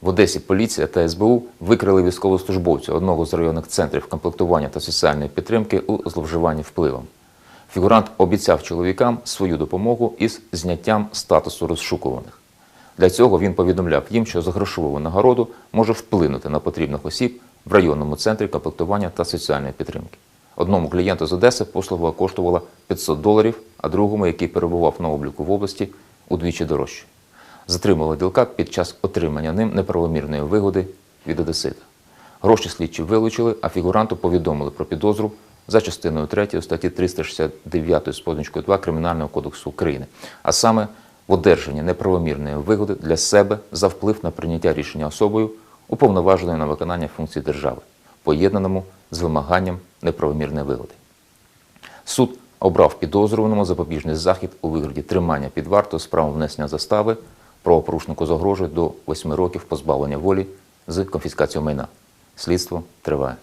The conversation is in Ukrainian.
В Одесі поліція та СБУ викрили військовослужбовця одного з районних центрів комплектування та соціальної підтримки у зловживанні впливом. Фігурант обіцяв чоловікам свою допомогу із зняттям статусу розшукуваних. Для цього він повідомляв їм, що за грошову винагороду може вплинути на потрібних осіб в районному центрі комплектування та соціальної підтримки. Одному клієнту з Одеси послуга коштувала 500 доларів, а другому, який перебував на обліку в області, удвічі дорожче. Затримали ділка під час отримання ним неправомірної вигоди від Одесита. Гроші слідчі вилучили, а фігуранту повідомили про підозру за частиною 3 статті 369 з позначкою 2 Кримінального кодексу України, а саме в одержанні неправомірної вигоди для себе за вплив на прийняття рішення особою, уповноваженою на виконання функцій держави, поєднаному з вимаганням неправомірної вигоди. Суд обрав підозрюваному запобіжний захід у вигляді тримання під вартою з правом внесення застави. Правопорушнику загрожує до 8 років позбавлення волі з конфіскацією майна. Слідство триває.